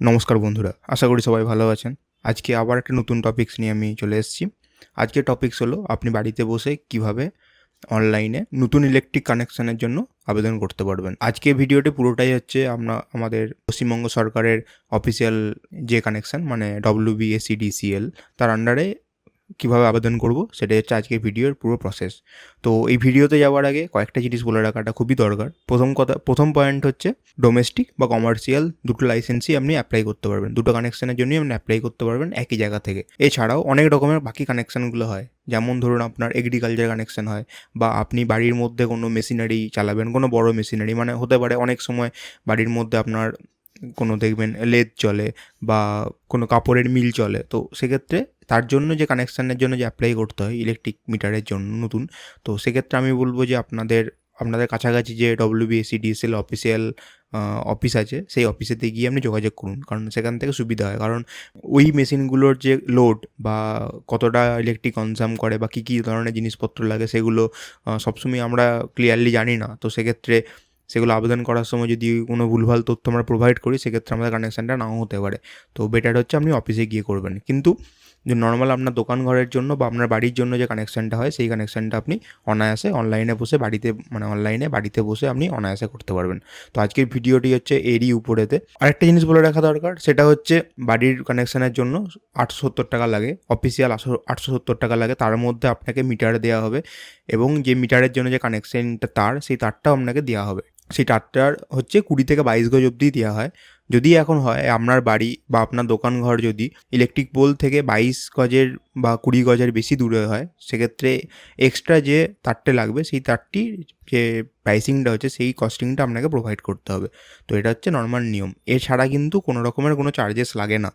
নমস্কার বন্ধুরা, আশা করি সবাই ভালো আছেন। আজকে আবার একটা নতুন টপিকস নিয়ে আমি চলে এসেছি। আজকের টপিকস হলো, আপনি বাড়িতে বসে কীভাবে অনলাইনে নতুন ইলেকট্রিক কানেকশানের জন্য আবেদন করতে পারবেন। আজকে ভিডিওটি পুরোটাই হচ্ছে আমরা, আমাদের পশ্চিমবঙ্গ সরকারের অফিসিয়াল যে কানেকশান মানে ডব্লিউবিএসিডিসিএল তার আন্ডারে কীভাবে আবেদন করব সেটাই হচ্ছে আজকের ভিডিওর পুরো প্রসেস তো এই ভিডিওতে যাওয়ার আগে কয়েকটা জিনিস বলে রাখাটা খুবই দরকার। প্রথম কথা, প্রথম পয়েন্ট হচ্ছে ডোমেস্টিক বা কমার্শিয়াল দুটো লাইসেন্সই আপনি অ্যাপ্লাই করতে পারবেন। দুটো কানেকশনের জন্যই আপনি অ্যাপ্লাই করতে পারবেন একই জায়গা থেকে। এছাড়াও অনেক রকমের বাকি কানেকশানগুলো হয়। যেমন ধরুন আপনার এগ্রিকালচার কানেকশন হয় বা আপনি বাড়ির মধ্যে কোনো মেশিনারি চালাবেন, কোনো বড় মেশিনারি মানে হতে পারে অনেক সময় বাড়ির মধ্যে আপনার কোনো দেখবেন লেদ চলে বা কোনো কাপড়ের মিল চলে। তো সেক্ষেত্রে তার জন্য যে কানেকশানের জন্য যে অ্যাপ্লাই করতে হয় ইলেকট্রিক মিটারের জন্য নতুন, তো সেক্ষেত্রে আমি বলব যে আপনাদের আপনাদের কাছাকাছি যে ডব্লিউবিএসসি ডিএসএল অফিসিয়াল অফিস আছে, সেই অফিসেতে গিয়ে আপনি যোগাযোগ করুন। কারণ সেখান থেকে সুবিধা হয়। কারণ ওই মেশিনগুলোর যে লোড বা কতটা ইলেকট্রিক কনজাম করে বা কী কী ধরনের জিনিসপত্র লাগে সেগুলো সবসময় আমরা ক্লিয়ারলি জানি না। তো সেক্ষেত্রে সেগুলো আবেদন করার সময় যদি কোনো ভুলভাল তথ্য আমরা প্রোভাইড করি, সেক্ষেত্রে আমাদের কানেকশানটা নাও হতে পারে। তো বেটার হচ্ছে আপনি অফিসে গিয়ে করবেন। কিন্তু যে নর্মাল আপনার দোকান ঘরের জন্য বা আপনার বাড়ির জন্য যে কানেকশানটা হয়, সেই কানেকশানটা আপনি অনায়াসে অনলাইনে বসে বাড়িতে মানে অনলাইনে বাড়িতে বসে আপনি অনায়াসে করতে পারবেন। তো আজকের ভিডিওটি হচ্ছে এরই উপরেতে। আরেকটা জিনিস বলে রাখা দরকার, সেটা হচ্ছে বাড়ির কানেকশানের জন্য আটশো সত্তর টাকা লাগে অফিসিয়াল আটশো সত্তর টাকা লাগে, তার মধ্যে আপনাকে মিটার দেওয়া হবে এবং যে মিটারের জন্য যে কানেকশানটা তার, সেই তারটাও আপনাকে দেওয়া হবে। সেই তারটার হচ্ছে কুড়ি থেকে বাইশ গজ অবধি দেওয়া হয়। যদি এখন হয়, আপনার বাড়ি বা আপনার দোকান ঘর যদি ইলেকট্রিক পোল থেকে বাইশ গজের বা কুড়ি গজের বেশি দূরে হয়, সেক্ষেত্রে এক্সট্রা যে তারটা লাগবে, সেই তারটির যে প্রাইসিংটা হচ্ছে, সেই কস্টিংটা আপনাকে প্রোভাইড করতে হবে। তো এটা হচ্ছে নর্মাল নিয়ম। এছাড়া কিন্তু কোনো রকমের কোনো চার্জেস লাগে না।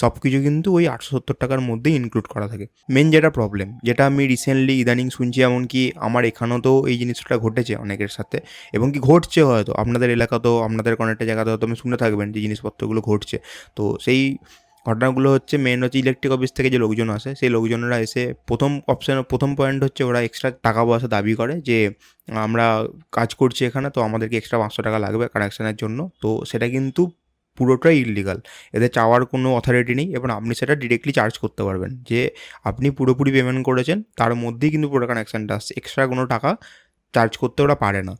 সব কিছু কিন্তু ওই আটশো সত্তর টাকার মধ্যেই ইনক্লুড করা থাকে। মেন যেটা প্রবলেম যেটা আমি রিসেন্টলি ইদানিং শুনছি, এমনকি আমার এখানেও তো এই জিনিসটা ঘটেছে অনেকের সাথে, এবং কি ঘটছে হয়তো, আপনাদের এলাকাতেও, আপনাদের কোনো একটা জায়গাতে হয়তো আপনি শুনে থাকবেন যে জিনিসপত্রগুলো ঘটছে। তো সেই ঘটনাগুলো হচ্ছে মেন হচ্ছে ইলেকট্রিক অফিস থেকে যে লোকজন আসে, সেই লোকজনরা এসে প্রথম অপশান প্রথম পয়েন্ট হচ্ছে ওরা এক্সট্রা টাকা পয়সা দাবি করে যে, আমরা কাজ করছি এখানে, তো আমাদেরকে এক্সট্রা পাঁচশো টাকা লাগবে কানেকশানের জন্য। তো সেটা কিন্তু পুরোটাই ইলিগাল এদের চাওয়ার কোনো অথরিটি নেই এবং আপনি সেটা ডিরেক্টলি চার্জ করতে পারবেন। যে আপনি পুরোপুরি পেমেন্ট করেছেন, তার মধ্যেই কিন্তু পুরো কানেকশানটা আসছে। এক্সট্রা কোনো টাকা চার্জ করতে ওরা পারে না।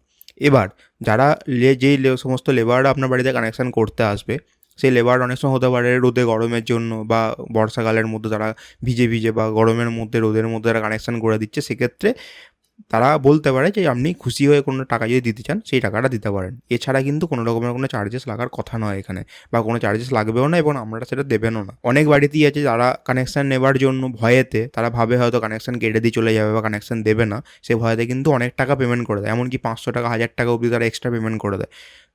এবার যারা লে যেই সমস্ত লেবাররা আপনার বাড়িতে কানেকশান করতে আসবে, সেই লেবার অনেক সময় হতে পারে রোদে গরমের জন্য বা বর্ষাকালের মধ্যে তারা ভিজে ভিজে বা গরমের মধ্যে, রোদের মধ্যে তারা কানেকশান করে দিচ্ছে, সেক্ষেত্রে তারা বলতে পারে যে আপনি খুশি হয়ে কোনো টাকা যদি দিতে চান, সেই টাকাটা দিতে পারেন। এছাড়া কিন্তু কোনো রকমের কোনো চার্জেস লাগার কথা নয় এখানে বা কোনো চার্জেস লাগবেও না এবং আমরা সেটা দেবেনও না। অনেক বাড়িতেই আছে যারা কানেকশান নেবার জন্য ভয়েতে তারা ভাবে হয়তো কানেকশান কেটে দিয়ে চলে যাবে বা কানেকশান দেবে না, সে ভয়েতে কিন্তু অনেক টাকা পেমেন্ট করে দেয়। এমনকি পাঁচশো টাকা, হাজার টাকা অবধি তারা এক্সট্রা পেমেন্ট করে দেয়।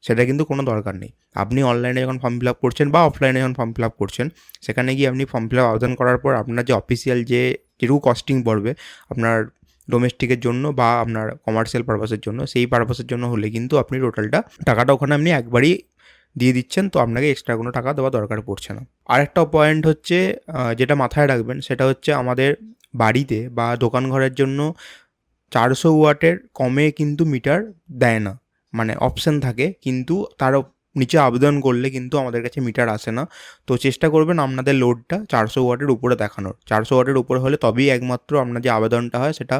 সেটা কিন্তু কোনো দরকার নেই। আপনি অনলাইনে যখন ফর্ম ফিল আপ করছেন বা অফলাইনে যখন ফর্ম ফিল আপ করছেন, সেখানে গিয়ে আপনি ফর্ম ফিল আপ আবেদন করার পর আপনার যে অফিসিয়াল যে যেটুকু কস্টিং পড়বে, আপনার ডোমেস্টিকের জন্য বা আপনার কমার্শিয়াল পারপাসের জন্য, সেই পারপাসের জন্য হলে কিন্তু আপনি টোটালটা টাকাটা ওখানে আপনি একবারই দিয়ে দিচ্ছেন, তো আপনাকে এক্সট্রা কোনো টাকা দেওয়া দরকার পড়ছে না। আরেকটা পয়েন্ট হচ্ছে যেটা মাথায় রাখবেন, সেটা হচ্ছে আমাদের বাড়িতে বা দোকান ঘরের জন্য চারশো ওয়াটের কমে কিন্তু মিটার দেয় না। মানে অপশান থাকে, কিন্তু তার নিচে আবেদন করলে কিন্তু আমাদের কাছে মিটার আসে না। তো চেষ্টা করবেন আপনাদের লোডটা চারশো ওয়াটের উপরে দেখানোর। চারশো ওয়াটের উপরে হলে তবেই একমাত্র আপনার যে আবেদনটা হয় সেটা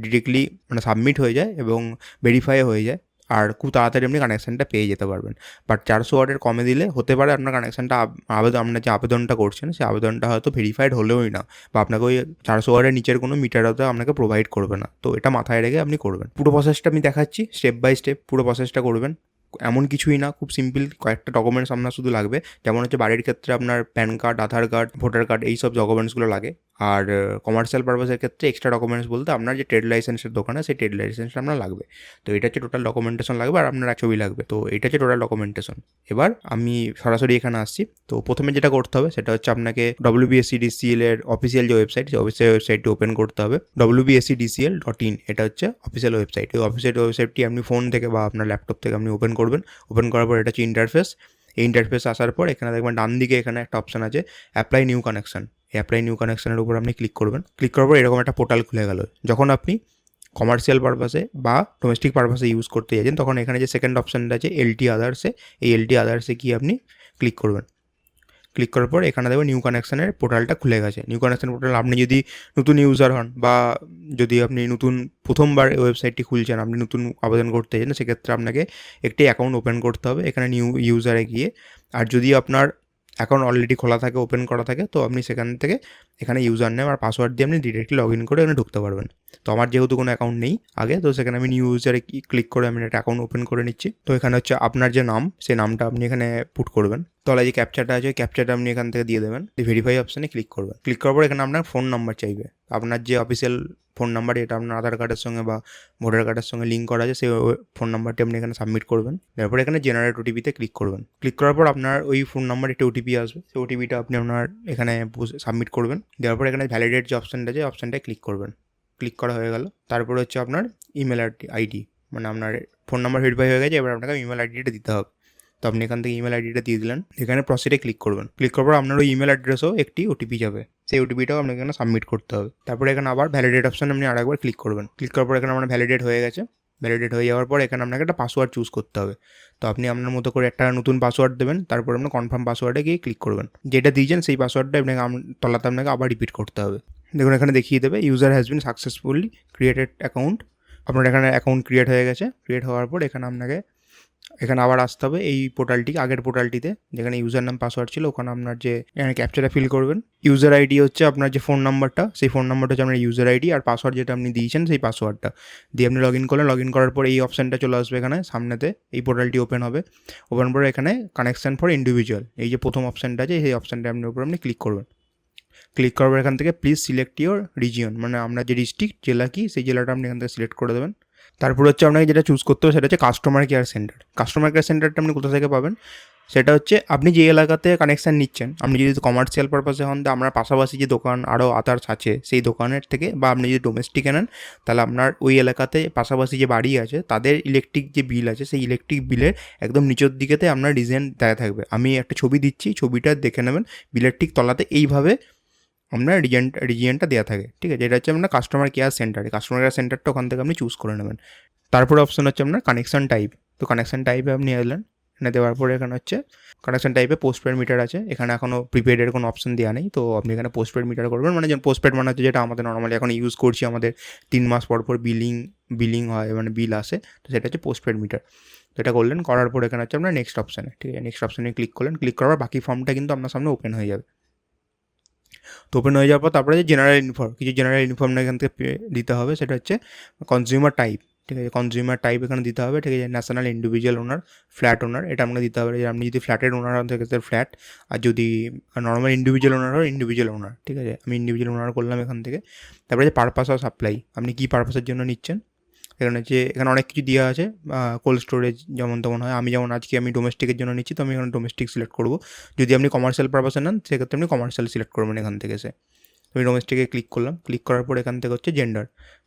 ডিরেক্টলি মানে সাবমিট হয়ে যায় এবং ভেরিফাই হয়ে যায়। আর খুব তাড়াতাড়ি আপনি কানেকশানটা পেয়ে যেতে পারবেন। বাট চারশো ওয়াটের কমে দিলে হতে পারে আপনার কানেকশানটা আবেদন আপনার যে আবেদনটা করছেন সেই আবেদনটা হয়তো ভেরিফাইড হলেওই না বা আপনাকে ওই চারশো ওয়াটের নিচের কোনো মিটার হয়তো আপনাকে প্রোভাইড করবে না। তো এটা মাথায় রেখে আপনি করবেন। পুরো প্রসেসটা আমি দেখাচ্ছি। স্টেপ বাই স্টেপ পুরো প্রসেসটা করবেন। এমন কিছুই না, খুব সিম্পল কয়েকটা ডকুমেন্টস আপনার শুধু লাগবে। যেমন হচ্ছে বাড়ির ক্ষেত্রে আপনার PAN card Aadhaar card voter card এই সব ডকুমেন্টসগুলো লাগে। আর কমার্শিয়াল পারপাসের ক্ষেত্রে এক্সট্রা ডকুমেন্টস বলতে আপনার যে ট্রেড লাইসেন্সের দোকানে সেই ট্রেড লাইসেন্সটা আপনার লাগবে। তো এটা হচ্ছে টোটাল ডকুমেন্টেশন লাগবে আর আপনার ছবি লাগবে। তো এটা হচ্ছে টোটাল ডকুমেন্টেশন এবার আমি সরাসরি এখানে আসছি। তো প্রথমে যেটা করতে হবে, সেটা হচ্ছে আপনাকে ডব্লিউবিএসসিডিসিএল এর অফিসিয়াল যে ওয়েবসাইট সেই অফিসিয়াল ওয়েবসাইটটি ওপেন করতে হবে। ডব্লিউবিএসসিডিসিএল ডট ইন এটা হচ্ছে অফিসিয়াল ওয়েবসাইট এই অফিসিয়াল ওয়েবসাইটটি আপনি ফোন থেকে বা আপনার ল্যাপটপ থেকে আপনি ওপেন করবেন। ওপেন করার পর এটা হচ্ছে ইন্টারফেস এই ইন্টারফেস আসার পর এখানে দেখবেন ডান দিকে এখানে একটা অপশান আছে apply new connection apply new কানেকশনের উপর আপনি ক্লিক করবেন। ক্লিক করার পর এরকম একটা পোর্টাল খুলে গেল। যখন আপনি কমার্শিয়াল পারপাসে বা ডোমেস্টিক পারপাসে ইউজ করতে যাচ্ছেন, তখন এখানে যে সেকেন্ড অপশানটা আছে এলটি আদার্সে এই এলটি আদার্সে গিয়ে আপনি ক্লিক করবেন। ক্লিক করার পর এখানে দেখবেন নিউ কানেকশানের পোর্টালটা খুলে গেছে। নিউ কানেকশান পোর্টাল আপনি যদি নতুন ইউজার হন বা যদি আপনি নতুন প্রথমবার ওয়েবসাইটটি খুলছেন, আপনি নতুন আবেদন করতে চান সেক্ষেত্রে আপনাকে একটি অ্যাকাউন্ট ওপেন করতে হবে। এখানে নিউ ইউজারে গিয়ে। আর যদি আপনার অ্যাকাউন্ট অলরেডি খোলা থাকে ওপেন করা থাকে, তো আপনি সেখান থেকে এখানে ইউজার নেম আর পাসওয়ার্ড দিয়ে আপনি ডিরেক্টলি লগ ইন করে এখানে ঢুকতে পারবেন। তো আমার যেহেতু কোনো অ্যাকাউন্ট নেই আগে, তো সেখানে আমি নিউ ইউজারে ক্লিক করে আমি একটা অ্যাকাউন্ট ওপেন করে নিচ্ছি। তো এখানে হচ্ছে আপনার যে নাম, সেই নামটা আপনি এখানে পুট করবেন। তলায় যে ক্যাপচারটা আছে ক্যাপচারটা আপনি এখান থেকে দিয়ে দেবেন। ভেরিফাই অপশানে ক্লিক করবেন। ক্লিক করার পর এখানে আপনার ফোন নাম্বার চাইবে। আপনার যে অফিসিয়াল ফোন নাম্বার এটা আপনার আধার কার্ডের সঙ্গে বা ভোটার কার্ডের সঙ্গে লিঙ্ক করা আছে, সেই ফোন নাম্বারটি আপনি এখানে সাবমিট করবেন। তারপর এখানে জেনারেট ওটিপিতে ক্লিক করবেন। ক্লিক করার পর আপনার ওই ফোন নাম্বার একটি ওটিপি আসবে। সেই ওটিপিটা আপনি আপনার এখানে সাবমিট করবেন। দেওয়ার পর এখানে ভ্যালিডেট যে অপশানটা আছে অপশানটায় ক্লিক করবেন। ক্লিক করা হয়ে গেল। তারপরে হচ্ছে আপনার ইমেল আইডি মানে আপনার ফোন নাম্বার ভেরিফাই হয়ে গেছে, এবার আপনাকে ইমেল আইডিটা দিতে হবে। তো আপনি এখান থেকে ইমেল আইডিটা দিয়ে দিলেন। এখানে প্রসিডে ক্লিক করবেন। ক্লিক করার পর আপনার ওই ইমেল অ্যাড্রেসও একটি ওটিপি যাবে। সেই ওটিপিটাও আপনাকে এখানে সাবমিট করতে হবে। তারপরে এখানে আবার ভ্যালিডেট অপশান আপনি আরেকবার ক্লিক করবেন। ক্লিক করার পর এখানে আপনার ভ্যালিডেট হয়ে গেছে। ভ্যালিডেট হয়ে যাওয়ার পর এখানে আপনাকে একটা পাসওয়ার্ড চুজ করতে হবে। তো আপনি আপনার মতো করে একটা নতুন পাসওয়ার্ড দেবেন, তারপর আপনার কনফার্ম পাসওয়ার্ডে গিয়ে ক্লিক করবেন। যেটা দিয়েছেন সেই পাসওয়ার্ডটা আপনাকে তলাতে আপনাকে আবার রিপিট করতে হবে। দেখুন, এখানে দেখিয়ে দেবে user has been successfully created account আপনার এখানে অ্যাকাউন্ট ক্রিয়েট হয়ে গেছে। ক্রিয়েট হওয়ার পর এখানে আপনাকে এখানে আবার আসতে হবে। এই পোর্টালটি আগের পোর্টালটিতে যেখানে ইউজার নাম পাসওয়ার্ড ছিল, ওখানে আপনার যে, এখানে ক্যাপচারটা ফিল করবেন। ইউজার আইডি হচ্ছে আপনার যে ফোন নাম্বারটা সেই ফোন নাম্বারটা হচ্ছে আপনার ইউজার আইডি আর পাসওয়ার্ড যেটা আপনি দিয়েছেন, সেই পাসওয়ার্ডটা দিয়ে আপনি লগ ইন করলেন লগ ইন করার পর এই অপশানটা চলে আসবে এখানে, সামনেতে। এই পোর্টালটি ওপেন হবে। ওপেন করে এখানে কানেকশান ফর ইন্ডিভিজুয়াল এই যে প্রথম অপশানটা আছে, সেই অপশানটা আপনি উপর আপনি ক্লিক করবেন। ক্লিক করার এখান থেকে প্লিজ সিলেক্ট ইউর রিজিয়ন মানে আপনার যে ডিস্ট্রিক্ট জেলা কি, সেই জেলাটা আপনি এখান থেকে সিলেক্ট করে দেবেন। তারপর হচ্ছে আপনাকে যেটা চুজ করতে হবে সেটা হচ্ছে customer care centre customer care সেন্টারটা আপনি কোথা থেকে পাবেন? সেটা হচ্ছে আপনি যে এলাকাতে কানেকশান নিচ্ছেন, আপনি যদি কমার্শিয়াল পারপাসে হন, তো আপনার পাশাপাশি যে দোকান আরও আদার্স আছে, সেই দোকানের থেকে বা আপনি যদি ডোমেস্টিক নেন, তাহলে আপনার ওই এলাকাতে পাশাপাশি যে বাড়ি আছে, তাদের ইলেকট্রিক যে বিল আছে, সেই ইলেকট্রিক বিলের একদম নিচের দিকেতে আপনার ডিজাইন দেওয়া থাকবে। আমি একটা ছবি দিচ্ছি, ছবিটা দেখে নেবেন বিলের ঠিক তলাতে এইভাবে আপনার রিজেন রিজিয়নটা দেওয়া থাকে, ঠিক আছে? এটা হচ্ছে আপনার customer care centre customer care সেন্টারটা ওখান থেকে আপনি চুজ করে নেবেন। তারপরে অপশন হচ্ছে আপনার কানেকশান টাইপ তো কানেকশান টাইপে আপনি এলেন এখানে দেওয়ার পরে এখানে হচ্ছে কানেকশান টাইপে পোস্টপেড মিটার আছে, এখানে এখনও প্রিপেডের কোনো অপশন দেওয়া নেই, তো আপনি এখানে পোস্টপেড মিটার করবেন মানে যেমন পোস্টপেড মানে হচ্ছে যেটা আমাদের নর্মালি এখন ইউজ করছি, আমাদের তিন মাস পর পর বিলিং বিলিং হয় মানে বিল আসে, তো সেটা হচ্ছে পোস্টপেড মিটার তো এটা করলেন, করার পর এখানে হচ্ছে আপনার নেক্সট অপশানে ঠিক আছে? নেক্সট অপশানে ক্লিক করলেন ক্লিক করার বাকি ফর্মটা কিন্তু আপনার সামনে ওপেন হয়ে যাবে। তো ওপেন হয়ে যাওয়ার পর তারপরে যে জেনারেল ইনফর্ম কিছু জেনারেল ইনফর্ম এখান থেকে দিতে হবে, সেটা হচ্ছে কনজিউমার টাইপ ঠিক আছে? কনজিউমার টাইপ এখানে দিতে হবে, ঠিক আছে? National individual owner flat owner এটা আপনাকে দিতে হবে। যে আপনি যদি ফ্ল্যাটের ওনার হন থেকে ফ্ল্যাট আর যদি নর্মাল ইন্ডিভিজুয়াল ওনার হয় ইন্ডিভিজুয়াল ওনার ঠিক আছে? আমি ইন্ডিভিজুয়াল ওনার করলাম এখান থেকে। তারপরে যে পারপাস অফ সাপ্লাই আপনি কী পারপাসের জন্য নিচ্ছেন? এখানে যে এখানে অনেক কিছু দেওয়া আছে কোল্ড স্টোরেজ যেমন তেমন হয়। আমি যেমন আজকে আমি ডোমেস্টিকের জন্য নিচ্ছি, তো আমি এখানে ডোমেস্টিক সিলেক্ট করব। যদি আপনি কমার্শিয়াল পারপাসে নেন, সেক্ষেত্রে আপনি কমার্শিয়াল সিলেক্ট করবেন এখান থেকে সে আমি ডোমেস্টিকে ক্লিক করলাম। ক্লিক করার পর এখান থেকে হচ্ছে জেন্ডার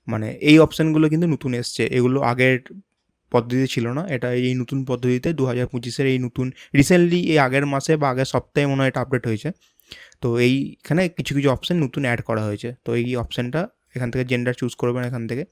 মানে এই অপশানগুলো কিন্তু নতুন এসছে। এগুলো আগের পদ্ধতি ছিল না। এটা এই নতুন পদ্ধতিতে দু হাজার পঁচিশের এই নতুন রিসেন্টলি এই আগের মাসে বা আগের সপ্তাহে মনে হয় এটা আপডেট হয়েছে। তো এইখানে কিছু কিছু অপশান নতুন অ্যাড করা হয়েছে। তো এই অপশানটা এখান থেকে জেন্ডার চুজ করবেন এখান থেকে।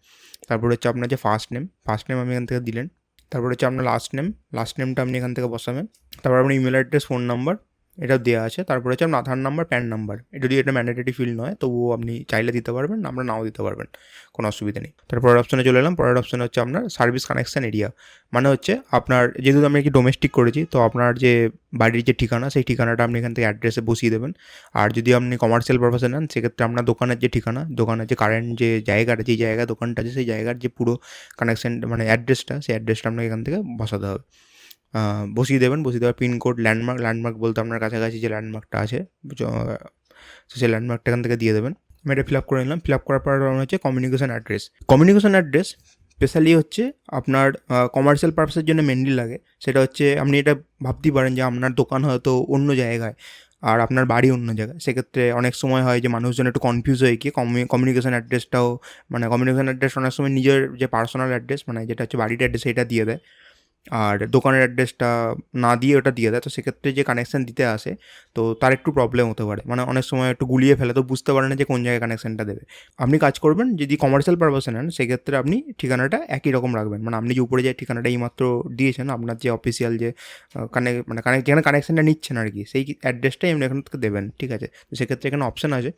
তারপর হচ্ছে আপনার যে ফার্স্ট নেম ফার্স্ট নেম আমি এখান থেকে দিলেন। তারপর হচ্ছে আপনার লাস্ট নেম লাস্ট নেমটা আপনি এখান থেকে বসাবেন। তারপর আপনার ইমেল অ্যাড্রেস ফোন নাম্বার এটাও দেওয়া আছে। তারপরে হচ্ছে আপনার আধার নাম্বার প্যান নাম্বার যদি এটা ম্যান্ডেটরি ফিল নয়, তবুও আপনি চাইলে দিতে পারবেন আমরা নাও দিতে পারবেন। কোনো অসুবিধা নেই। তারপরের অপশনে চলে এলাম। পরের অপশন হচ্ছে আপনার সার্ভিস কানেকশান এরিয়া মানে হচ্ছে আপনার, যেহেতু আমি কি ডোমেস্টিক করেছি, তো আপনার যে বাড়ির যে ঠিকানা, সেই ঠিকানাটা আপনি এখান থেকে অ্যাড্রেসে বসিয়ে দেবেন। আর যদি আপনি কমার্শিয়াল পারপাসে নেন, সেক্ষেত্রে আপনার দোকানের যে ঠিকানা, দোকানের যে কারেন্ট যে জায়গাটা, যে জায়গা দোকানটা আছে, সেই জায়গার যে পুরো কানেকশান মানে অ্যাড্রেসটা সেই অ্যাড্রেসটা আপনাকে এখান থেকে বসাতে হবে। বসিয়ে দেবেন, বসিয়ে দেওয়ার পিনকোড ল্যান্ডমার্ক ল্যান্ডমার্ক বলতে আপনার কাছাকাছি যে ল্যান্ডমার্কটা আছে সেই ল্যান্ডমার্কটা এখান থেকে দিয়ে দেবেন। আমি এটা ফিল আপ করে নিলাম। ফিল আপ করার পর হচ্ছে communication address communication address specially হচ্ছে আপনার কমার্শিয়াল পারপাসের জন্য মেনলি লাগে। সেটা হচ্ছে আপনি এটা ভাবতেই পারেন যে আপনার দোকান হয়তো অন্য জায়গায় আর আপনার বাড়ি অন্য জায়গায়। সেক্ষেত্রে অনেক সময় হয় যে মানুষজন একটু কনফিউজ হয়ে গিয়ে কমিউনিকেশন অ্যাড্রেসটাও মানে কমিউনিকেশন অ্যাড্রেস অনেক সময় নিজের যে পার্সোনাল অ্যাড্রেস মানে যেটা হচ্ছে বাড়ির অ্যাড্রেস সেটা দিয়ে দেয়। আর দোকানের অ্যাড্রেসটা না দিয়ে ওটা দিয়ে দেয়, তো সেক্ষেত্রে যে কানেকশান দিতে আসে, তো তার একটু প্রবলেম হতে পারে। মানে অনেক সময় একটু গুলিয়ে ফেলে, তো বুঝতে পারে না যে কোন জায়গায় কানেকশানটা দেবে। আপনি কাজ করবেন, যদি কমার্শিয়াল পারপাসে নেন, সেক্ষেত্রে আপনি ঠিকানাটা একই রকম রাখবেন। মানে আপনি যে উপরে যে ঠিকানাটা এইমাত্র দিয়েছেন, আপনার যে অফিসিয়াল যে কানেক মানে কানেক্ট যেখানে কানেকশানটা নিচ্ছেন আর কি, সেই অ্যাড্রেসটাই আপনি এখান থেকে দেবেন, ঠিক আছে? তো সেক্ষেত্রে এখানে অপশান আছে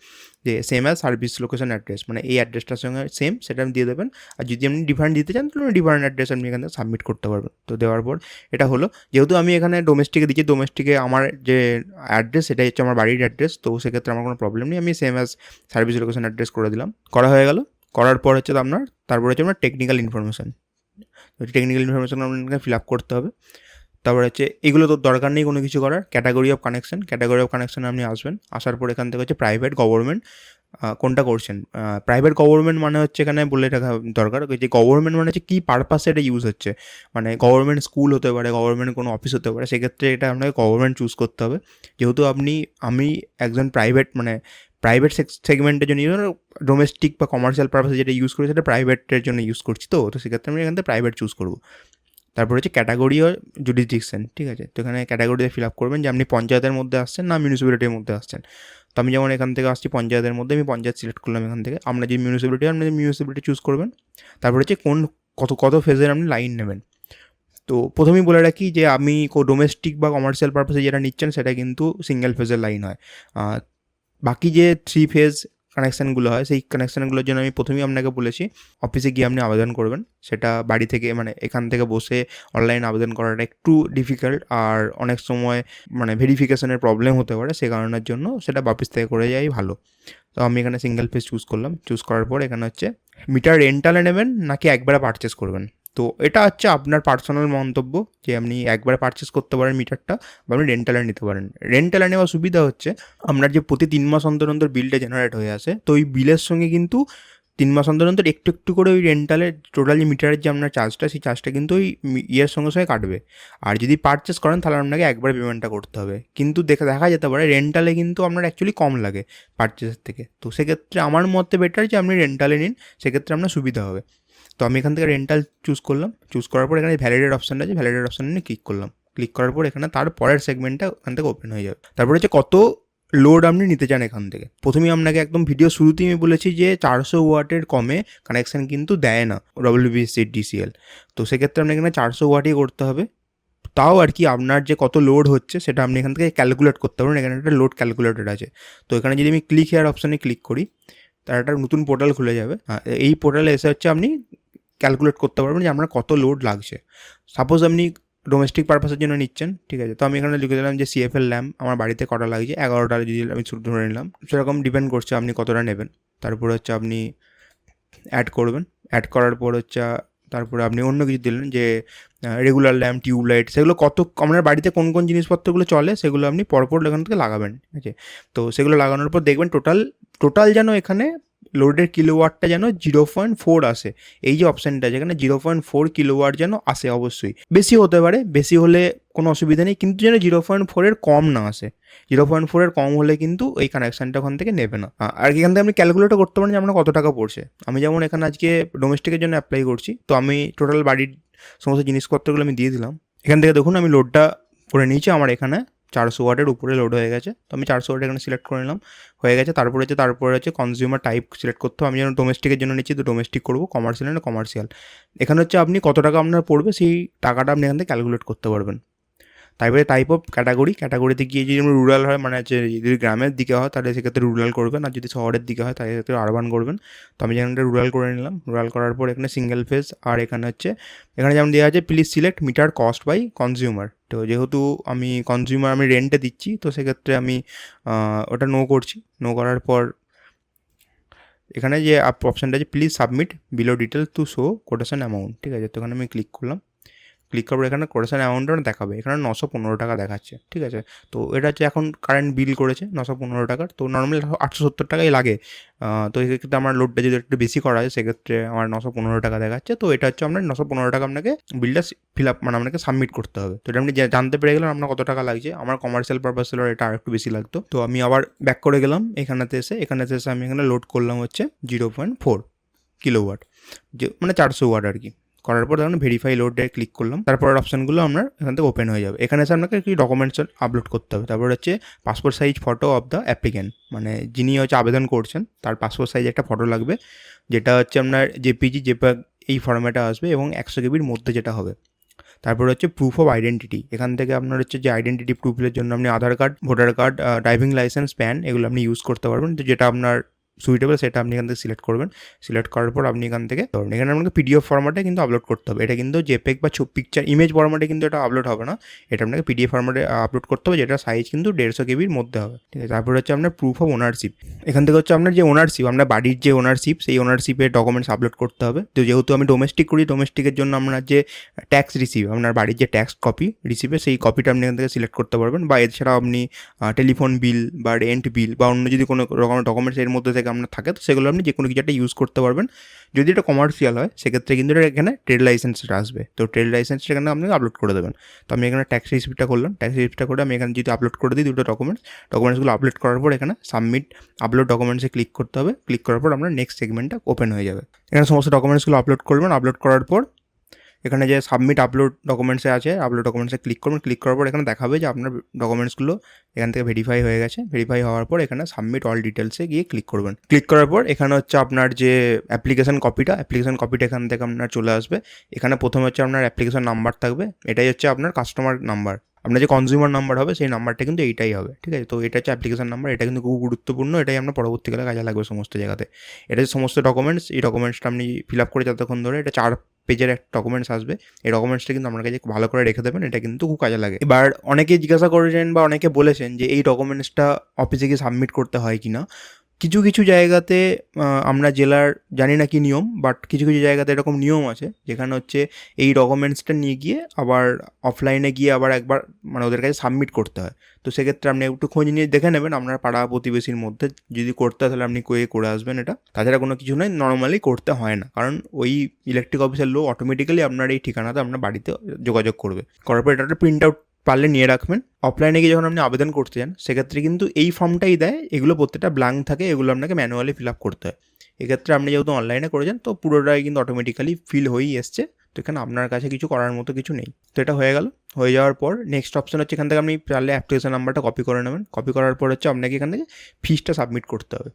যে same as service location address মানে এই অ্যাড্রেসটার সঙ্গে সেম সেটা আপনি দিয়ে দেবেন। আর যদি আপনি ডিফারেন্ট দিতে চান, তাহলে ডিফারেন্ট অ্যাড্রেস আপনি এখান থেকে সাবমিট করতে পারবেন। তো দেওয়ার পর এটা হলো। যেহেতু আমি এখানে ডোমেস্টিকে দিচ্ছি ডোমেস্টিকে আমার যে অ্যাড্রেস এটাই হচ্ছে আমার বাড়ির অ্যাড্রেস তো সেক্ষেত্রে আমার কোনো প্রবলেম নেই। আমি same as service location address করে দিলাম। করা হয়ে গেল। করার পর হচ্ছে আপনার, তারপর হচ্ছে আপনার টেকনিক্যাল ইনফরমেশান টেকনিক্যাল ইনফরমেশান আপনাকে ফিল আপ করতে হবে। তারপর হচ্ছে এগুলো তো দরকার নেই কোনো কিছু করার। Category of connection category of কানেকশানে আপনি আসবেন। আসার পর এখান থেকে হচ্ছে প্রাইভেট গভর্নমেন্ট কোনটা করছেন? প্রাইভেট গভর্নমেন্ট মানে হচ্ছে এখানে বলে রাখা দরকার। যে গভর্নমেন্ট মানে হচ্ছে কী পারপাসে এটা ইউজ হচ্ছে? মানে গভর্নমেন্ট স্কুল হতে পারে গভর্নমেন্ট কোনো অফিস হতে পারে, সেক্ষেত্রে এটা আপনাকে গভর্নমেন্ট চুজ করতে হবে। যেহেতু আপনি, আমি একজন প্রাইভেট মানে প্রাইভেট সেগমেন্টের জন্য ডোমেস্টিক বা কমার্শিয়াল পারপাসে যেটা ইউজ করি, সেটা প্রাইভেটের জন্য ইউজ করছি তো। তো সেক্ষেত্রে আমি এখান থেকে প্রাইভেট চুজ করব। তারপর হচ্ছে ক্যাটাগরি ও জুডিসডিকশন ঠিক আছে? তো এখানে ক্যাটাগরিতে ফিল আপ করবেন যে আপনি পঞ্চায়েতের মধ্যে আসছেন না মিউনিসিপ্যালিটির মধ্যে আসছেন। তো আমি যেমন এখান থেকে আসছি পঞ্চায়েতের মধ্যে, আমি পঞ্চায়েত সিলেক্ট করলাম এখান থেকে। আপনার যে মিউনিসিপ্যালিটি আপনি মিউনিসিপ্যালিটি চুজ করবেন, তারপর হচ্ছে কোন, কত কত ফেজের আপনি লাইন নেবেন। তো প্রথমেই বলে রাখি যে আমি ডোমেস্টিক বা কমার্শিয়াল পারপাসে যেটা নিচ্ছেন, সেটা কিন্তু সিঙ্গেল ফেজের লাইন হয়। বাকি যে থ্রি ফেজ কানেকশানগুলো হয়, সেই কানেকশানগুলোর জন্য আমি প্রথমেই আপনাকে বলেছি অফিসে গিয়ে আপনি আবেদন করবেন। সেটা বাড়ি থেকে মানে এখান থেকে বসে অনলাইন আবেদন করাটা একটু ডিফিকাল্ট আর অনেক সময় মানে ভেরিফিকেশনের প্রবলেম হতে পারে, সে কারণের জন্য সেটা অফিস থেকে করে যাই ভালো। তো আমি এখানে সিঙ্গেল ফেস চুজ করলাম। চুজ করার পর এখানে হচ্ছে মিটার রেন্টালে নেবেন নাকি একবারে পারচেস করবেন? তো এটা হচ্ছে আপনার পার্সোনাল মন্তব্য যে আপনি একবারে পারচেস করতে পারেন মিটারটা বা আপনি রেন্টালে নিতে পারেন। রেন্টালে নেওয়ার সুবিধা হচ্ছে আপনার যে প্রতি তিন মাস অন্তর অন্তর বিলটা জেনারেট হয়ে আসে, তো ওই বিলের সঙ্গে কিন্তু তিন মাস অন্তর অন্তর একটু একটু করে ওই রেন্টালের টোটাল যে মিটারের যে আপনার চার্জটা সেই চার্জটা কিন্তু ওই ইয়ের সঙ্গে সঙ্গে কাটবে। আর যদি পারচেস করেন তাহলে আপনাকে একবার পেমেন্টটা করতে হবে। কিন্তু দেখা দেখা যেতে পারে রেন্টালে কিন্তু আপনার অ্যাকচুয়ালি কম লাগে পারচেসের থেকে। তো সেক্ষেত্রে আমার মতে বেটার যে আপনি রেন্টালে নিন, সেক্ষেত্রে আপনার সুবিধা হবে। তো আমি এখান থেকে রেন্টাল চুজ করলাম। চুজ করার পর এখানে ভ্যালিডেট অপশানটা আছে ভ্যালিডেড অপশানে নিয়ে ক্লিক করলাম। ক্লিক করার পর এখানে তার পরের সেগমেন্টটা ওখান থেকে ওপেন হয়ে যাবে। তারপরে হচ্ছে কত লোড আপনি নিতে চান এখান থেকে। প্রথমেই আপনাকে একদম ভিডিও শুরুতেই আমি বলেছি যে চারশো ওয়াটের কমে কানেকশান কিন্তু দেয় না ডব্লিউবিএসসি ডিসিএল তো সেক্ষেত্রে আপনাকে এখানে চারশো ওয়াটই করতে হবে। তাও আর কি আপনার যে কত লোড হচ্ছে সেটা আপনি এখান থেকে ক্যালকুলেট করতে পারেন এখানে একটা লোড ক্যালকুলেটর আছে। তো এখানে যদি আমি ক্লিক হেয়ার অপশানে ক্লিক করি তার একটা নতুন পোর্টাল খুলে যাবে। এই পোর্টালে এসে হচ্ছে আপনি ক্যালকুলেট করতে পারবেন যে আপনার কত লোড লাগছে। সাপোজ আপনি ডোমেস্টিক পারপাসের জন্য নিচ্ছেন, ঠিক আছে? তো আমি এখানে লিখে দিলাম যে সিএফএল ল্যাম্প আমার বাড়িতে কটা লাগছে এগারোটা যদি আমি ধরে নিলাম, সেরকম ডিপেন্ড করছে আপনি কতটা নেবেন। তারপর হচ্ছে আপনি অ্যাড করবেন। অ্যাড করার পর হচ্ছে তারপরে আপনি অন্য কিছু দিলেন যে রেগুলার ল্যাম্প টিউবলাইট সেগুলো কত, আপনার বাড়িতে কোন কোন জিনিসপত্রগুলো চলে, সেগুলো আপনি পরপর এখান থেকে লাগাবেন ঠিক আছে তো সেগুলো লাগানোর পর দেখবেন টোটাল টোটাল যেন এখানে লোডের কিলোওয়াটটা যেন জিরো পয়েন্ট ফোর আসে। এই যে অপশানটা যেখানে জিরো পয়েন্ট ফোর কিলোওয়াট যেন আসে অবশ্যই। বেশি হতে পারে, বেশি হলে কোনো অসুবিধা নেই, কিন্তু যেন জিরো পয়েন্ট ফোরের কম না আসে। জিরো পয়েন্ট ফোরের কম হলে কিন্তু এই কানেকশানটা ওখান থেকে নেবে না। আর এখান থেকে আপনি ক্যালকুলেটর করতে পারেন যে আপনার কত টাকা পড়ছে। আমি যেমন এখানে আজকে ডোমেস্টিকের জন্য অ্যাপ্লাই করছি, তো আমি টোটাল বাড়ির সমস্ত জিনিসপত্রগুলো আমি দিয়ে দিলাম। এখান থেকে দেখুন, আমি লোডটা করে নিয়েছি আমার এখানে। চারশো ওয়াটের উপরে লোড হয়ে গেছে। তো আমি চারশো ওয়াট এখানে সিলেক্ট করে নিলাম। হয়ে গেছে, তারপরে হচ্ছে তারপরে হচ্ছে কনজিউমার টাইপ সিলেক্ট করতে হবে। আমি যেন ডোমেস্টিকের জন্য নিচ্ছি, তো ডোমেস্টিক করব কমার্শিয়াল না কমার্শিয়াল এখানে হচ্ছে আপনি কত টাকা আপনার পড়বে, সেই টাকাটা আপনি এখান থেকে ক্যালকুলেট করতে পারবেন। তারপরে টাইপ অফ ক্যাটাগরি ক্যাটাগরিতে গিয়ে যদি রুরাল হয় মানে যদি গ্রামের দিকে হয়, তাহলে সেক্ষেত্রে রুরাল করবেন, আর যদি শহরের দিকে হয়, তাহলে সেক্ষেত্রে আরবান করবেন। তো আমি যেখানে রুরাল করে নিলাম রুরাল করার পর এখানে সিঙ্গেল ফেজ আর এখানে হচ্ছে, এখানে যেমন দেওয়া আছে please select meter cost by consumer তো যেহেতু আমি কনজিউমার আমি রেন্টে দিচ্ছি, তো সেক্ষেত্রে আমি ওটা নো করছি। নো করার পর এখানে যে অপশানটা আছে please submit below details to show quotation amount ঠিক আছে? তো এখানে আমি ক্লিক করলাম। ক্লিক করব, এখানে কোটেশন অ্যামাউন্টটা দেখাবে। এখানে নশো পনেরো টাকা দেখাচ্ছে, ঠিক আছে? তো এটা হচ্ছে এখন কারেন্ট বিল করেছে নশো পনেরো টাকার। তো নর্মালি আটশো সত্তর টাকাই লাগে। তো এক্ষেত্রে আমার লোডটা যদি একটু বেশি করা হয়, সেক্ষেত্রে আমার নশো পনেরো টাকা দেখাচ্ছে। তো এটা হচ্ছে আপনার নশো পনেরো টাকা আপনাকে বিলটা ফিল আপ মানে আপনাকে সাবমিট করতে হবে। তো এটা আপনি জানতে পেরে গেলেন আপনার কত টাকা লাগছে। আমার কমার্শিয়াল পারপাস ছিল এটা আর একটু বেশি লাগতো। তো আমি আবার ব্যাক করে গেলাম এখানেতে এসে। এখানেতে এসে আমি এখানে লোড করলাম হচ্ছে zero point four kilowatt যে মানে চারশো ওয়াট আর কি। করার পর ধরুন ভেরিফাই লোডে ক্লিক করলাম, তারপর অপশানগুলো আপনার এখান থেকে ওপেন হয়ে যাবে। এখানে এসে আপনাকে কি ডকুমেন্টস আপলোড করতে হবে। তারপর হচ্ছে passport size photo of the applicant মানে যিনি হচ্ছে আবেদন করছেন, তার পাসপোর্ট সাইজ একটা ফটো লাগবে, যেটা হচ্ছে আপনার জেপিজি জেপ্যাগ এই ফর্ম্যাটে আসবে এবং একশো কেবির মধ্যে যেটা হবে। তারপর হচ্ছে প্রুফ অফ আইডেন্টিটি এখান থেকে আপনার হচ্ছে যে আইডেন্টিটি প্রুফের জন্য আপনি Aadhaar card voter card driving licence PAN এগুলো আপনি ইউজ করতে পারবেন, তো যেটা আপনার সুইটেবল সেটা আপনি এখান থেকে সিলেক্ট করবেন। সিলেক্ট করার পর আপনি এখান থেকে ধরুন, এখানে আপনাকে পিডিএফ ফরম্যাটে কিন্তু আপলোড করতে হবে। এটা কিন্তু জেপেক বা পিকচার ইমেজ ফরম্যাটে কিন্তু এটা আপলোড হবে না। এটা আপনাকে পিডিএফ ফরম্যাটে আপলোড করতে হবে, যেটা সাইজ কিন্তু দেড়শো কেবির মধ্যে হবে। ঠিক আছে? তারপর হচ্ছে আপনার প্রুফ অফ ওনারশিপ এখান থেকে হচ্ছে আপনার যে ওনারশিপ আপনার বাড়ির যে ওনারশিপ সেই ওনারশিপের ডকুমেন্টস আপলোড করতে হবে। তো যেহেতু আমি ডোমেস্টিক করি ডোমেস্টিকের জন্য আপনার যে ট্যাক্স রিসিভ আপনার বাড়ির যে ট্যাক্স কপি রিসিভে সেই কপিটা আপনি এখান থেকে সিলেক্ট করতে পারবেন। বা এছাড়াও আপনি টেলিফোন বিল বা রেন্ট বিল বা অন্য যদি কোনো রকমের ডকুমেন্টস এর মধ্যে থেকে আপনার থাকে, তো সেগুলো আপনি যে কোনো কিছু একটা ইউজ করতে পারবেন। যদি এটা কমার্শিয়াল হয়, সেক্ষেত্রে কিন্তু এটা এখানে ট্রেড লাইসেন্সটা আসবে। তো ট্রেড লাইসেন্সটা এখানে আপনি আপলোড করে দেবেন। তো আমি এখানে ট্যাক্স রিসিপ্টটা করলাম। ট্যাক্স রিসিপ্টটা করে আমি এখানে যদি আপলোড করে দিই দুটো ডকুমেন্টস ডকুমেন্টসগুলো আপলোড করার পর এখানে সাবমিট আপলোড ডকুমেন্টসে ক্লিক করতে হবে। ক্লিক করার পর আপনার নেক্সট সেগমেন্টটা ওপেন হয়ে যাবে। এখানে সমস্ত ডকুমেন্টসগুলো আপলোড করবেন। আপলোড করার পর এখানে যে সাবমিট আপলোড ডকুমেন্টসে আছে আপলোড ডকুমেন্টসে ক্লিক করবেন ক্লিক করার পর এখানে দেখাবে যে আপনার ডকুমেন্টসগুলো এখান থেকে ভেরিফাই হয়ে গেছে। ভেরিফাই হওয়ার পর এখানে সাবমিট অল ডিটেলসে গিয়ে ক্লিক করবেন। ক্লিক করার পর এখানে হচ্ছে আপনার যে অ্যাপ্লিকেশন কপিটা অ্যাপ্লিকেশন কপিটা এখান থেকে আপনার চলে আসবে। এখানে প্রথমে হচ্ছে আপনার অ্যাপ্লিকেশন নাম্বার থাকবে। এটাই হচ্ছে আপনার কাস্টমার নাম্বার আপনার যে কনজিউমার নাম্বার হবে, সেই নাম্বারটা কিন্তু এইটাই হবে, ঠিক আছে? তো এটা হচ্ছে অ্যাপ্লিকেশন নাম্বার এটা কিন্তু খুব গুরুত্বপূর্ণ, এটাই আপনার পরবর্তীকালে কাজে লাগবে সমস্ত জায়গাতে। এটা যে সমস্ত ডকুমেন্টস এই ডকুমেন্টসটা আপনি ফিল আপ করে যতক্ষণ ধরে, এটা চার পেজের একটা ডকুমেন্টস আসবে, এই ডকুমেন্টসটা কিন্তু আপনার কাছে ভালো করে রেখে দেবেন, এটা কিন্তু খুব কাজে লাগে। এবার অনেকে জিজ্ঞাসা করেছেন বা অনেকে বলেছেন যে এই ডকুমেন্টসটা অফিসে গিয়ে সাবমিট করতে হয় কি না কিছু কিছু জায়গাতে আমরা জেলার জানি না কি নিয়ম বাট কিছু কিছু জায়গাতে এরকম নিয়ম আছে, যেখানে হচ্ছে এই ডকুমেন্টসটা নিয়ে গিয়ে আবার অফলাইনে গিয়ে আবার একবার মানে ওদের কাছে সাবমিট করতে হয়। তো সেক্ষেত্রে আপনি একটু খোঁজ নিয়ে দেখে নেবেন, আপনার পাড়া প্রতিবেশীর মধ্যে যদি করতে হয় তাহলে আপনি কয়ে করে আসবেন এটা। তাছাড়া কোনো কিছু নয় নর্মালি করতে হয় না, কারণ ওই ইলেকট্রিক অফিসের লোক অটোমেটিক্যালি আপনার এই ঠিকানাতে আপনার বাড়িতে যোগাযোগ করবে। করার পর এটা প্রিন্ট আউট পারলে নিয়ে রাখবেন। অফলাইনে গিয়ে যখন আপনি আবেদন করতে যান, সেক্ষেত্রে কিন্তু এই ফর্মটাই দেয়, এগুলো প্রত্যেকটা ব্ল্যাঙ্ক থাকে, এগুলো আপনাকে ম্যানুয়ালি ফিল আপ করতে হয়। এক্ষেত্রে আপনি যেহেতু অনলাইনে করেছেন তো পুরোটাই কিন্তু অটোমেটিক্যালি ফিল হয়েই এসছে। তো এখানে আপনার কাছে কিছু করার মতো কিছু নেই। তো এটা হয়ে গেল। হয়ে যাওয়ার পর নেক্সট অপশন হচ্ছে এখান থেকে আপনি পারলে অ্যাপ্লিকেশন নাম্বারটা কপি করে নেবেন। কপি করার পর হচ্ছে আপনাকে এখান থেকে ফিসটা সাবমিট করতে হবে।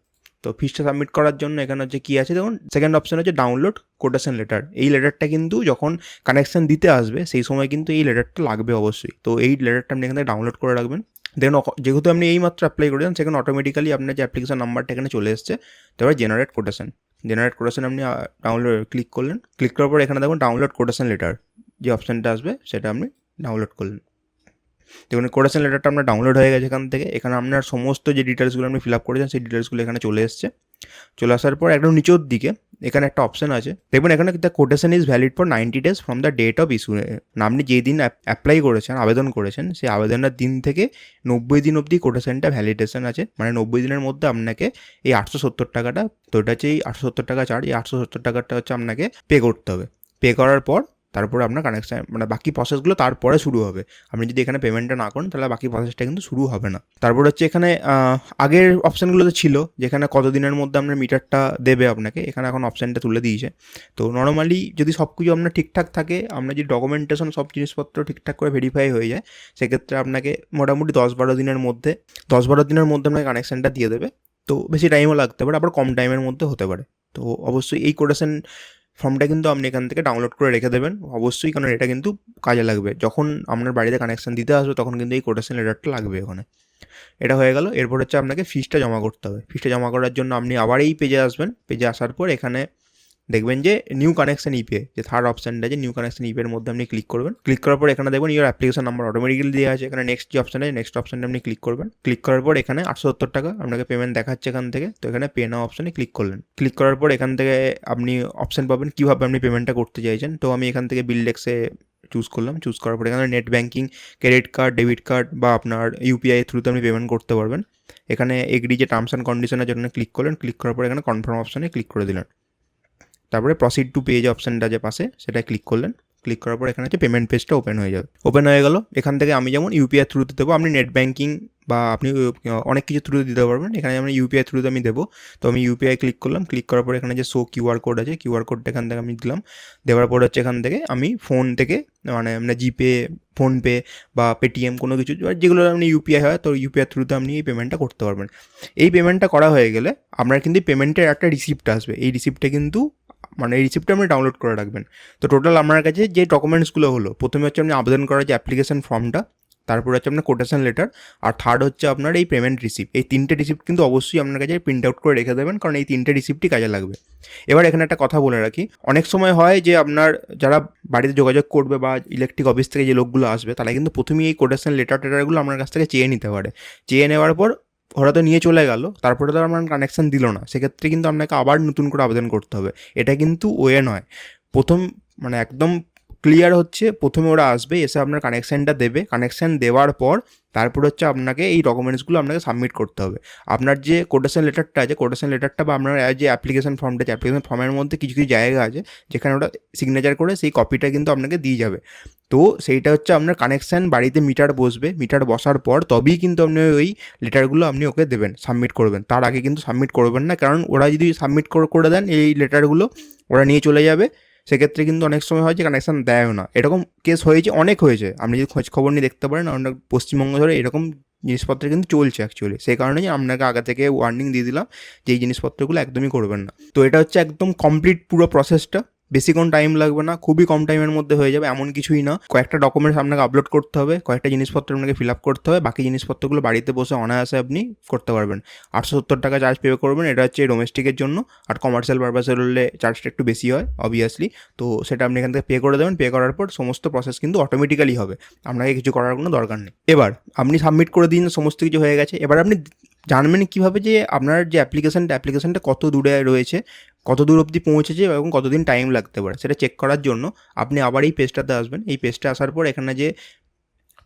তো ফিসটা সাবমিট করার জন্য এখানে হচ্ছে কী আছে দেখুন? সেকেন্ড অপশন হচ্ছে ডাউনলোড কোটেশন লেটার এই লেটারটা কিন্তু যখন কানেকশন দিতে আসবে, সেই সময় কিন্তু এই লেটারটা লাগবে অবশ্যই। তো এই লেটারটা আপনি এখানে ডাউনলোড করে রাখবেন। দেখুন যেহেতু আপনি এই মাত্র অ্যাপ্লাই করেছেন সেখানে অটোমেটিক্যালি আপনার যে অ্যাপ্লিকেশন নাম্বারটা এখানে চলে এসছে তারপরে জেনারেট কোটেশন জেনারেট কোটেশন আপনি ডাউনলোড ক্লিক করলেন। ক্লিক করার পর এখানে দেখুন ডাউনলোড কোটেশন লেটার যে অপশানটা আসবে, সেটা আপনি ডাউনলোড করলেন। দেখুন কোটেশন লেটারটা আপনার ডাউনলোড হয়ে গেছে এখান থেকে। এখানে আপনার সমস্ত যে ডিটেলসগুলো আপনি ফিল আপ করেছেন, সেই ডিটেলসগুলো এখানে চলে এসছে। চলে আসার পর একদম নিচের দিকে এখানে একটা অপশন আছে। দেখবেন এখানে the quotation is valid for ninety days from the date of issue আপনি যেই দিন অ্যাপ্লাই করেছেন, আবেদন করেছেন, সেই আবেদনের দিন থেকে নব্বই দিন অবধি কোটেশনটা ভ্যালিডেশন আছে। মানে নব্বই দিনের মধ্যে আপনাকে এই আটশো সত্তর টাকাটা, তো এটা হচ্ছে এই আটশো সত্তর টাকা চার্জ এই আটশো সত্তর টাকাটা হচ্ছে আপনাকে পে করতে হবে। পে করার পর তারপরে আপনার কানেকশান মানে বাকি প্রসেসগুলো তারপরে শুরু হবে। আপনি যদি এখানে পেমেন্টটা না করেন, তাহলে বাকি প্রসেসটা কিন্তু শুরু হবে না। তারপর হচ্ছে এখানে আগের অপশানগুলোতে ছিল, যেখানে কত দিনের মধ্যে আপনার মিটারটা দেবে আপনাকে, এখানে এখন অপশানটা তুলে দিয়েছে। তো নর্মালি যদি সব কিছু আপনার ঠিকঠাক থাকে, আপনার যদি ডকুমেন্টেশন সব জিনিসপত্র ঠিকঠাক করে ভেরিফাই হয়ে যায়, সেক্ষেত্রে আপনাকে মোটামুটি দশ বারো দিনের মধ্যে, দশ বারো দিনের মধ্যে আপনাকে কানেকশানটা দিয়ে দেবে। তো বেশি টাইমও লাগতে পারে, আবার কম টাইমের মধ্যে হতে পারে। তো অবশ্যই এই কোটেশন ফর্মটা কিন্তু আপনি এখান থেকে ডাউনলোড করে রেখে দেবেন। অবশ্যই কারণ এটা কিন্তু কাজে লাগবে। যখন আপনার বাড়িতে কানেকশান দিতে আসবে, তখন কিন্তু এই কোটেশন লেটারটা লাগবে ওখানে। এটা হয়ে গেল। এরপর হচ্ছে আপনাকে ফিসটা জমা করতে হবে। ফিসটা জমা করার জন্য আপনি আবার এই পেজে আসবেন। পেজে আসার পর এখানে দেখবেন যে নিউ কানেকশন ইপে যে থার্ড অপশানটা যে নিউ কানেকশন ইপের মধ্যে আপনি ক্লিক করবেন। ক্লিক করার পর এখানে দেখবেন ইউর অ্যাপ্লিকেশন নাম্বার অটোমেটিক্যালি দেওয়া আছে। এখানে নেক্সট যে অপশান আছে নেক্সট অপশানে আপনি ক্লিক করবেন। ক্লিক করার পর এখানে আটশো সত্তর টাকা আপনাকে পেমেন্ট দেখাচ্ছে এখান থেকে। তো এখানে পে নাও অপশানে ক্লিক করলেন। ক্লিক করার পর এখান থেকে আপনি অপশান পাবেন কীভাবে আপনি পেমেন্টটা করতে চাইছেন। তো আমি এখান থেকে বিল ডেক্সে চুজ করলাম। চুজ করার পর এখানে net banking credit card debit card বা আপনার ইউপিআই থ্রুতে আপনি পেমেন্ট করতে পারবেন। এখানে এগ্রি যে টার্মস অ্যান্ড কন্ডিশনের জন্য ক্লিক করলেন। ক্লিক করার পর এখানে কনফার্ম অপশানে ক্লিক করে দিলেন। তারপরে প্রসিড টু পেজ অপশানটা যে পাশে সেটা ক্লিক করলেন। ক্লিক করার পর এখানে হচ্ছে পেমেন্ট পেজটা ওপেন হয়ে যাবে। ওপেন হয়ে গেল। এখান থেকে আমি যেমন ইউপিআই থ্রুতে দেবো, আপনি নেট ব্যাঙ্কিং বা আপনি অনেক কিছু থ্রুতে দিতে পারবেন। এখানে আমি ইউপিআই থ্রুতে আমি দেবো, তো আমি ইউপিআই ক্লিক করলাম। ক্লিক করার পর এখানে যে শো কিউআর কোড আছে কিউআর কোডটা এখান থেকে আমি দিলাম। দেওয়ার পর হচ্ছে এখান থেকে আমি ফোন থেকে মানে মানে জিপে ফোনপে বা পেটিএম কোনো কিছু যেগুলো আপনি ইউপিআই হয়, তো ইউপিআই থ্রুতে আপনি এই পেমেন্টটা করতে পারবেন। এই পেমেন্টটা করা হয়ে গেলে আপনার কিন্তু পেমেন্টের একটা রিসিপ্ট আসবে। এই রিসিপ্টটা কিন্তু মানে এই রিসিপ্টটা আপনি ডাউনলোড করে রাখবেন। তো টোটাল আপনার কাছে যে ডকুমেন্টসগুলো হলো, প্রথমে হচ্ছে আপনি আবেদন করার যে অ্যাপ্লিকেশন ফর্মটা তারপর হচ্ছে আপনার কোটেশন লেটার আর থার্ড হচ্ছে আপনার এই পেমেন্ট রিসিপ্ট এই তিনটে রিসিপ্ট কিন্তু অবশ্যই আপনার কাছে প্রিন্ট আউট করে রেখে দেবেন, কারণ এই তিনটে রিসিপ্টই কাজে লাগবে। এবার এখানে একটা কথা বলে রাখি, অনেক সময় হয় যে আপনার যারা বাড়িতে যোগাযোগ করবে বা ইলেকট্রিক অফিস থেকে যে লোকগুলো আসবে, তারা কিন্তু প্রথমেই এই কোটেশন লেটার টেটারগুলো আপনার কাছ থেকে চেয়ে নিতে পারে। চেয়ে নেওয়ার পর ওরা তো নিয়ে চলে গেল, তারপরে তো আমার কানেকশান দিল না। সেক্ষেত্রে কিন্তু আপনাকে আবার নতুন করে আবেদন করতে হবে। এটা কিন্তু ওয়ে নয়। প্রথম মানে একদম ক্লিয়ার হচ্ছে, প্রথমে ওরা আসবে, এসে আপনার কানেকশানটা দেবে। কানেকশান দেওয়ার পর, তারপর হচ্ছে আপনাকে এই ডকুমেন্টসগুলো আপনাকে সাবমিট করতে হবে। আপনার যে কোটেশন লেটারটা আছে কোটেশন লেটারটা বা আপনার যে অ্যাপ্লিকেশন ফর্মটা আছে অ্যাপ্লিকেশন ফর্মের মধ্যে কিছু কিছু জায়গা আছে, যেখানে ওটা সিগনেচার করে সেই কপিটা কিন্তু আপনাকে দিয়ে যাবে। তো সেইটা হচ্ছে আপনার কানেকশান বাড়িতে মিটার বসবে মিটার বসার পর তবেই কিন্তু আপনি ওই লেটারগুলো আপনি ওকে দেবেন সাবমিট করবেন। তার আগে কিন্তু সাবমিট করবেন না, কারণ ওরা যদি সাবমিট করে দেন এই লেটারগুলো ওরা নিয়ে চলে যাবে। সেক্ষেত্রে কিন্তু অনেক সময় হয় যে কানেকশান দেয়ও না। এরকম কেস হয়েছে, অনেক হয়েছে। আপনি যদি খোঁজ খবর নিয়ে দেখতে পারেন অনেক পশ্চিমবঙ্গ ধরে এরকম জিনিসপত্র কিন্তু চলছে অ্যাকচুয়ালি সেই কারণেই আপনাকে আগে থেকে ওয়ার্নিং দিয়ে দিলাম যে এই জিনিসপত্রগুলো একদমই করবেন না। তো এটা হচ্ছে একদম কমপ্লিট পুরো প্রসেসটা বেশিক্ষণ টাইম লাগবে না, খুবই কম টাইমের মধ্যে হয়ে যাবে, এমন কিছুই না। কয়েকটা ডকুমেন্টস আপনাকে আপলোড করতে হবে, কয়েকটা জিনিসপত্র আপনাকে ফিল আপ করতে হবে, বাকি জিনিসপত্রগুলো বাড়িতে বসে অনায়াসে আপনি করতে পারবেন। আটশো সত্তর টাকা চার্জ পে করবেন, এটা হচ্ছে ডোমেস্টিকের জন্য, আর কমার্শিয়াল পারপাসের হলে চার্জটা একটু বেশি হয় অবভিয়াসলি তো সেটা আপনি এখান থেকে পে করে দেবেন পে করার পর সমস্ত প্রসেস কিন্তু অটোমেটিক্যালি হবে, আপনাকে কিছু করার কোনো দরকার নেই। এবার, আপনি সাবমিট করে দিন, সমস্ত কিছু হয়ে গেছে, এবার আপনি জানবেন কীভাবে যে আপনার যে অ্যাপ্লিকেশনটা অ্যাপ্লিকেশনটা কত দূরে রয়েছে কত দূর অবধি পৌঁছেছে এবং কতদিন টাইম লাগতে পারে, সেটা চেক করার জন্য আপনি আবার এই পেজটাতে আসবেন। এই পেজটা আসার পর এখানে যে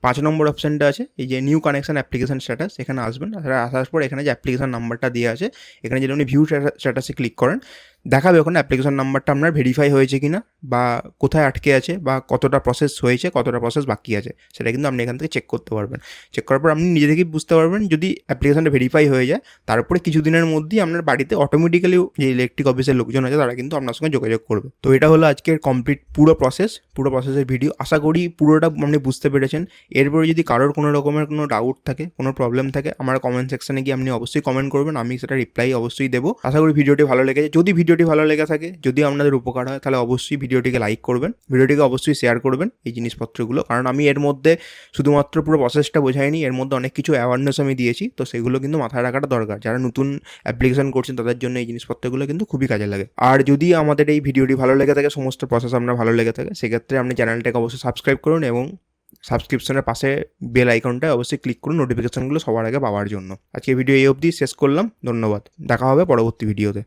পাঁচ নম্বর অপশানটা আছে, এই যে নিউ কানেকশান অ্যাপ্লিকেশান স্ট্যাটাস এখানে আসবেন। আসার পর এখানে যে অ্যাপ্লিকেশান নাম্বারটা দেওয়া আছে, এখানে যদি উনি ভিউ স্ট্যাটাসে ক্লিক করেন দেখাবে ওখানে অ্যাপ্লিকেশন নাম্বারটা আপনার ভেরিফাই হয়েছে কি না বা কোথায় আটকে আছে বা কতটা প্রসেস হয়েছে, কতটা প্রসেস বাকি আছে, সেটা কিন্তু আপনি এখান থেকে চেক করতে পারবেন। চেক করার পর আপনি নিজে থেকেই বুঝতে পারবেন যদি অ্যাপ্লিকেশনটা ভেরিফাই হয়ে যায়, তারপরে কিছুদিনের মধ্যেই আপনার বাড়িতে অটোমেটিক্যালি যে ইলেকট্রিক অফিসের লোকজন আছে, তারা কিন্তু আপনার সঙ্গে যোগাযোগ করবে। তো এটা হলো আজকের কমপ্লিট পুরো প্রসেস পুরো প্রসেসের ভিডিও আশা করি পুরোটা আপনি বুঝতে পেরেছেন। এরপরে যদি কারোর কোনো রকমের কোনো ডাউট থাকে, কোনো প্রবলেম থাকে, আমার কমেন্ট সেকশনে গিয়ে আপনি অবশ্যই কমেন্ট করবেন, আমি সেটা রিপ্লাই অবশ্যই দেবো। আশা করি ভিডিওটি ভালো লেগেছে। যদি ভিডিওটি ভালো লেগে থাকে, যদি আপনাদের উপকার হয়, তাহলে অবশ্যই ভিডিওটিকে লাইক করবেন, ভিডিওটিকে অবশ্যই শেয়ার করবেন এই জিনিসপত্রগুলো। কারণ আমি এর মধ্যে শুধুমাত্র পুরো প্রসেসটা বোঝাইনি, এর মধ্যে অনেক কিছু অ্যাওয়ারনেস আমি দিয়েছি, তো সেগুলো কিন্তু মাথায় রাখাটা দরকার। যারা নতুন অ্যাপ্লিকেশন করছেন, তাদের জন্য এই জিনিসপত্রগুলো কিন্তু খুবই কাজে লাগে। আর যদি আমাদের এই ভিডিওটি ভালো লেগে থাকে, সমস্ত প্রসেস আপনার ভালো লেগে থাকে, সেক্ষেত্রে আপনি চ্যানেলটাকে অবশ্যই সাবস্ক্রাইব করুন এবং সাবস্ক্রিপশনের পাশে বেল আইকনটায় অবশ্যই ক্লিক করুন নোটিফিকেশনগুলো সবার আগে পাওয়ার জন্য। আজকে ভিডিও এই অবধি, শেষ করলাম, ধন্যবাদ। দেখা হবে পরবর্তী ভিডিওতে।